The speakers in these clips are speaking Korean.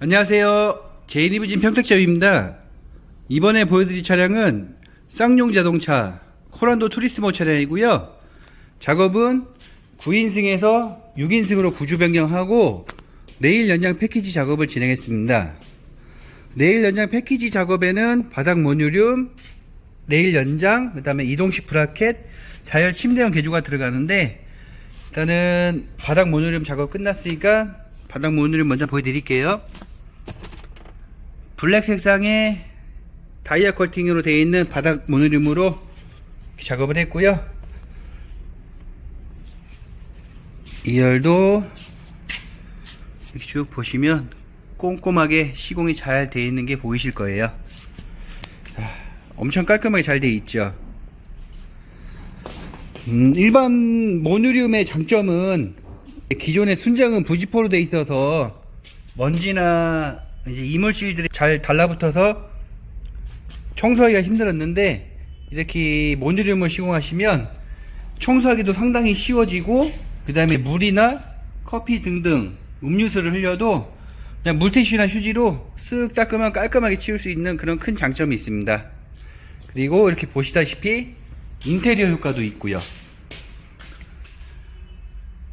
안녕하세요. 제이리브진 평택점입니다. 이번에 보여드릴 차량은 쌍용 자동차 코란도 투리스모 차량이고요. 작업은 9인승에서 6인승으로 구주 변경하고 내일 연장 패키지 작업을 진행했습니다. 내일 연장 패키지 작업에는 바닥 모듈륨, 레일 연장, 그 다음에 이동식 브라켓, 자열 침대형 개조가 들어가는데 일단은 바닥 모듈륨 작업 끝났으니까 바닥 모듈륨 먼저 보여드릴게요. 블랙 색상의 다이아 커팅으로 되어 있는 바닥 모듈륨으로 작업을 했고요. 2열도 이렇게 쭉 보시면 꼼꼼하게 시공이 잘 되어 있는 게 보이실 거예요. 자, 엄청 깔끔하게 잘 되어 있죠. 음, 일반 모듈륨의 장점은 기존의 순정은 부지포로 되어 있어서 먼지나 이제 이물질들이 잘 달라붙어서 청소하기가 힘들었는데 이렇게 모듈륨을 시공하시면 청소하기도 상당히 쉬워지고 그 다음에 물이나 커피 등등 음료수를 흘려도 그냥 물티슈나 휴지로 쓱 닦으면 깔끔하게 치울 수 있는 그런 큰 장점이 있습니다. 그리고 이렇게 보시다시피 인테리어 효과도 있고요.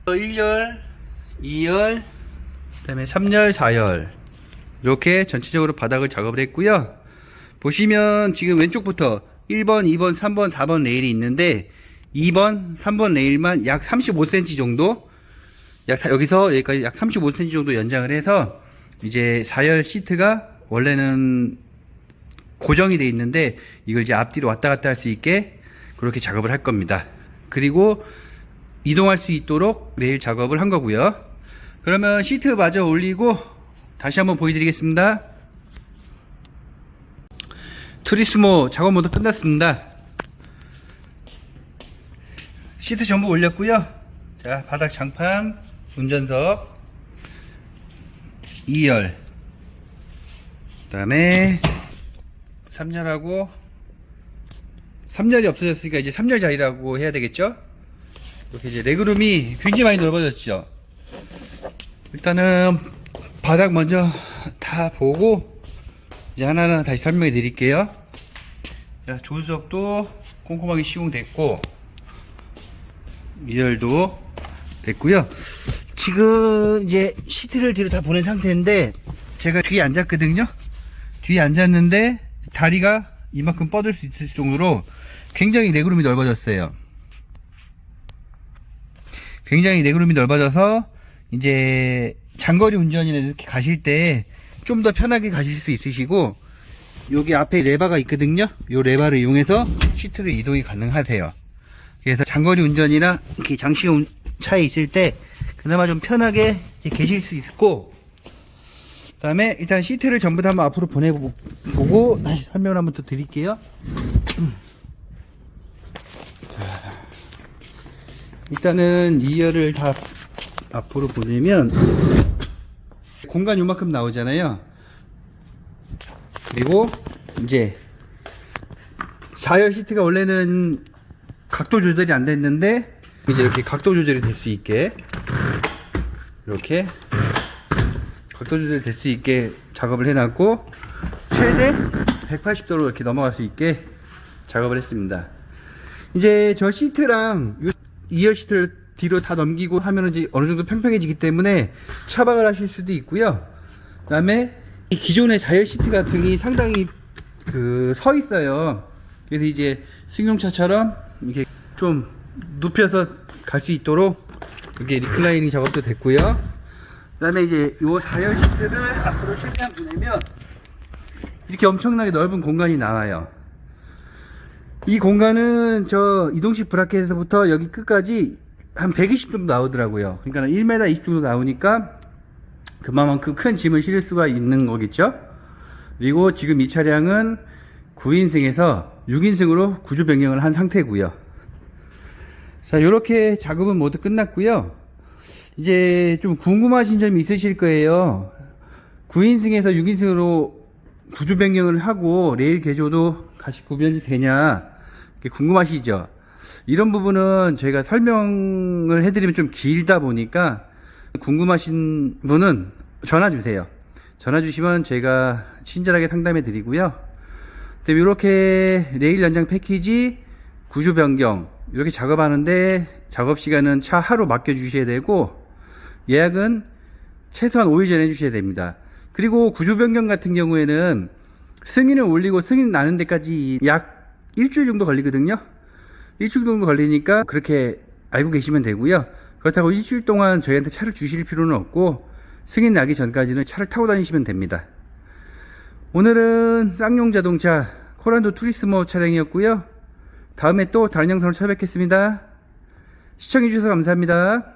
1열, 2열, 그 다음에 3열, 4열 이렇게 전체적으로 바닥을 작업을 했고요. 보시면 지금 왼쪽부터 1번, 2번, 3번, 4번 레일이 있는데 2번, 3번 레일만 약 35cm 정도 약 사- 여기서 여기까지 약 35cm 정도 연장을 해서 이제 4열 시트가 원래는 고정이 돼 있는데 이걸 이제 앞뒤로 왔다 갔다 할 수 있게 그렇게 작업을 할 겁니다. 그리고 이동할 수 있도록 레일 작업을 한 거고요. 그러면 시트 마저 올리고 다시 한번 보여드리겠습니다. 투리스모 작업 모두 끝났습니다. 시트 전부 올렸고요. 자, 바닥 장판, 운전석, 2열, 그 다음에 3열하고 3열이 없어졌으니까 이제 3열 자리라고 해야 되겠죠? 이렇게 이제 레그룸이 굉장히 많이 넓어졌죠. 일단은 바닥 먼저 다 보고 이제 하나하나 다시 설명해 드릴게요. 자, 조수석도 꼼꼼하게 시공됐고 2열도 됐고요. 지금 이제 시트를 뒤로 다 보낸 상태인데 제가 뒤에 앉았거든요. 뒤에 앉았는데 다리가 이만큼 뻗을 수 있을 정도로 굉장히 레그룸이 넓어졌어요. 굉장히 레그룸이 넓어져서 이제 장거리 운전이나 이렇게 가실 때 좀 더 편하게 가실 수 있으시고 여기 앞에 레바가 있거든요. 이 레바를 이용해서 시트를 이동이 가능하세요. 그래서 장거리 운전이나 이렇게 장시간 차에 있을 때 그나마 좀 편하게 계실 수 있고 그 다음에 일단 시트를 전부 다 한번 앞으로 보내보고 다시 설명을 한번 더 드릴게요. 자, 일단은 2열을 다 앞으로 보내면 공간 요만큼 나오잖아요. 그리고 이제 4열 시트가 원래는 각도 조절이 안 됐는데 이제 이렇게 각도 조절이 될 수 있게 이렇게 각도 조절이 될 수 있게 작업을 해놨고 최대 180도로 이렇게 넘어갈 수 있게 작업을 했습니다. 이제 저 시트랑 요 2열 시트를 뒤로 다 넘기고 하면 이제 어느 정도 평평해지기 때문에 차박을 하실 수도 있고요. 그 다음에 이 기존의 자열 시트가 등이 상당히 그 서 있어요. 그래서 이제 승용차처럼 이렇게 좀 눕혀서 갈 수 있도록 이게 리클라이닝 작업도 됐고요. 그 다음에 이제 요 4열 시트를 앞으로 최대한 보내면 이렇게 엄청나게 넓은 공간이 나와요. 이 공간은 저 이동식 브라켓에서부터 여기 끝까지 한 120 정도 나오더라고요. 그러니까 1m 20 정도 나오니까 그만큼 큰 짐을 실을 수가 있는 거겠죠. 그리고 지금 이 차량은 9인승에서 6인승으로 구조 변경을 한 상태고요. 자, 이렇게 작업은 모두 끝났고요. 이제 좀 궁금하신 점이 있으실 거예요. 9인승에서 6인승으로 구조 변경을 하고 레일 개조도 같이 구변이 되냐 궁금하시죠? 이런 부분은 저희가 설명을 해드리면 좀 길다 보니까 궁금하신 분은 전화 주세요. 전화 주시면 저희가 친절하게 상담해 드리고요. 이렇게 레일 연장 패키지 구조 변경 이렇게 작업하는데 작업 시간은 차 하루 맡겨 주셔야 되고 예약은 최소한 5일 전에 해주셔야 됩니다. 그리고 구조 변경 같은 경우에는 승인을 올리고 승인 나는 데까지 약 일주일 정도 걸리거든요. 일주일 정도 걸리니까 그렇게 알고 계시면 되고요. 그렇다고 일주일 동안 저희한테 차를 주실 필요는 없고 승인 나기 전까지는 차를 타고 다니시면 됩니다. 오늘은 쌍용 자동차 코란도 투리스모 차량이었고요. 다음에 또 다른 영상으로 찾아뵙겠습니다. 시청해주셔서 감사합니다.